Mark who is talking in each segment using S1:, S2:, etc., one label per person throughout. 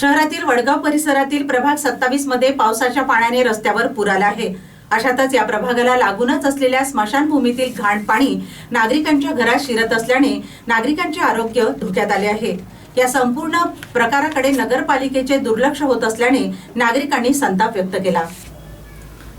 S1: शहरातील वडगाव परिसरातील प्रभाग सत्तावीसमध्ये पावसाच्या पाण्याने रस्त्यावर पूर आला आहे. अशातच या प्रभागाला लागूनच असलेल्या स्मशानभूमीतील घाण पाणी नागरिकांच्या घरात शिरत असल्याने नागरिकांचे आरोग्य धोक्यात आले आहे. या संपूर्ण प्रकाराकडे नगरपालिकेचे दुर्लक्ष होत असल्याने नागरिकांनी संताप व्यक्त केला.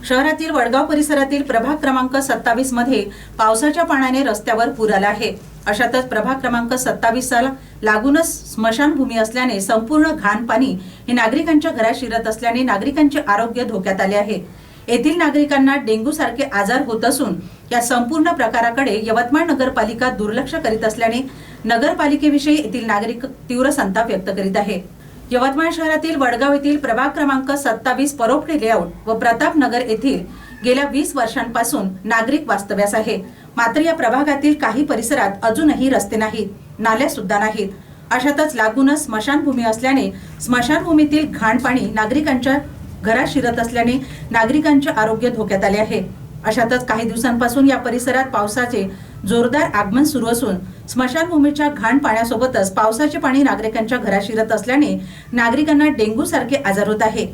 S1: शहरातील वडगाव परिसरातील प्रभाग क्रमांक सत्तावीसमध्ये पावसाच्या पाण्याने रस्त्यावर पूर आला आहे. अशातच प्रभाग क्रमांक सत्तावीसला लागूनच स्मशानभूमी असल्याने संपूर्ण घाण पाणी हे नागरिकांच्या घरात शिरत असल्याने नागरिकांचे आरोग्य धोक्यात आले आहे. येथील नागरिकांना डेंग्यू सारखे आजार होत असून या संपूर्ण प्रकाराकडे यवतमाळ नगरपालिका दुर्लक्ष करीत असल्याने नगरपालिकेविषयी येथील नागरिक तीव्र संताप व्यक्त करीत आहे. यवतमाळ शहरातील वडगाव येथील प्रभाग क्रमांक सत्तावीस परोपडे लेआउट व प्रतापनगर येथील गेल्या वीस वर्षांपासून नागरिक वास्तव्यास आहे. मात्र या प्रभागातील काही परिसरात अजूनही रस्ते नाहीत नाल्या सुद्धा नाहीत. अशातच लागूनच स्मशानभूमी असल्याने स्मशानभूमीतील घाण पाणी नागरिकांच्या घरात शिरत असल्याने नागरिकांचे आरोग्य धोक्यात आले आहे. अशातच काही दिवसांपासून या परिसरात पावसाचे जोरदार आगमन सुरू असून स्मशानभूमीच्या घाण पाण्यासोबतच पावसाचे पाणी नागरिकांच्या घरात शिरत असल्याने नागरिकांना डेंग्यू सारखे आजार होत आहे.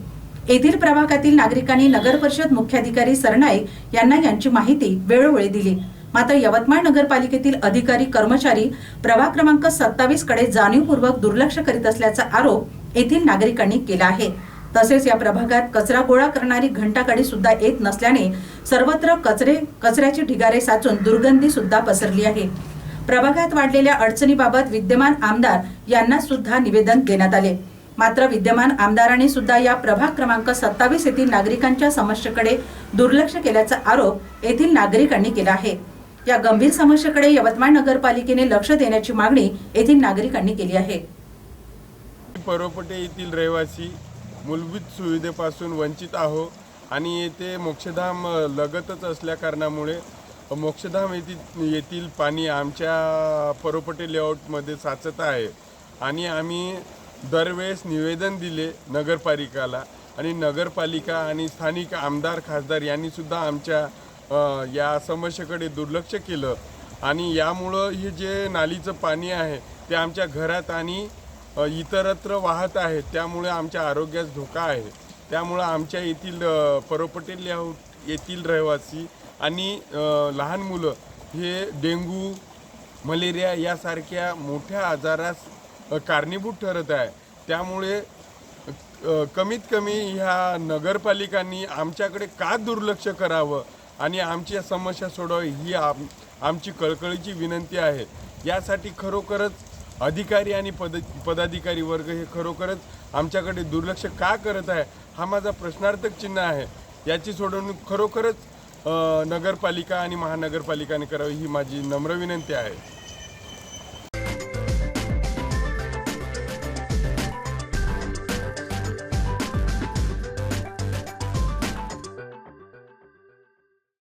S1: येथील प्रभागातील नागरिकांनी नगर परिषद मुख्याधिकारी सरनाईक यांना यांची माहिती वेळोवेळी दिली. मात्र यवतमाळ नगरपालिकेतील अधिकारी कर्मचारी प्रभाग क्रमांक सत्तावीसकडे जाणीवपूर्वक दुर्लक्ष करीत असल्याचा आरोप येथील नागरिकांनी केला आहे. तसेच या प्रभागात कचरा गोळा करणारी घंटागाडी सुद्धा येत नसल्याने सर्वत्र कचरे कचऱ्याचे ढिगारे साचून दुर्गंधी सुद्धा पसरली आहे. प्रभागात वाढलेल्या अडचणीबाबत विद्यमान आमदार यांना सुद्धा निवेदन देण्यात आले. मात्र विद्यमान आमदारांनी सुद्धा या प्रभाग क्रमांक सत्तावीस येथील नागरिकांच्या समस्येकडे दुर्लक्ष केल्याचा आरोप येथील नागरिकांनी केला आहे. या गंभीर समस्येकडे यवतमाळ नगरपालिकेने लक्ष देण्याची मागणी येथील नागरिकांनी केली आहे.
S2: परोपटे येथील रहिवासी मूलभूत सुविधेपासून वंचित आहो आणि येथे मोक्षधाम लगतच असल्या कारणामुळे मोक्षधाम येथील येथील पाणी आमच्या परोपटे लेआउटमध्ये साचत आहे आणि आम्ही दरवेळेस निवेदन दिले नगरपालिकाला आणि नगरपालिका आणि स्थानिक आमदार खासदार यांनीसुद्धा आमच्या या समस्येकडे दुर्लक्ष केलं. आणि यामुळं हे जे नालीचं पाणी आहे ते आमच्या घरात आणि इतरत्र वाहत आहे. त्यामुळे आमच्या आरोग्यास धोका आहे. त्यामुळं आमच्या येथील परोपटेल येथील रहिवासी आणि लहान मुलं हे डेंगू मलेरिया यासारख्या मोठ्या आजारास कारणीभूत ठरत आहे. त्यामुळे कमीत कमी ह्या नगरपालिकांनी आमच्याकडे का दुर्लक्ष करावं? आणि आमच्या समस्या सोडवावी ही आम आमची कळकळीची विनंती आहे. यासाठी खरोखरच अधिकारी आणि पद पदाधिकारी वर्ग हे खरोखरच आमच्याकडे दुर्लक्ष का करत आहे हा माझा प्रश्नार्थक चिन्ह आहे. याची सोडवणूक खरोखरच नगरपालिका आणि महानगरपालिकाने करावी ही माझी नम्र विनंती आहे.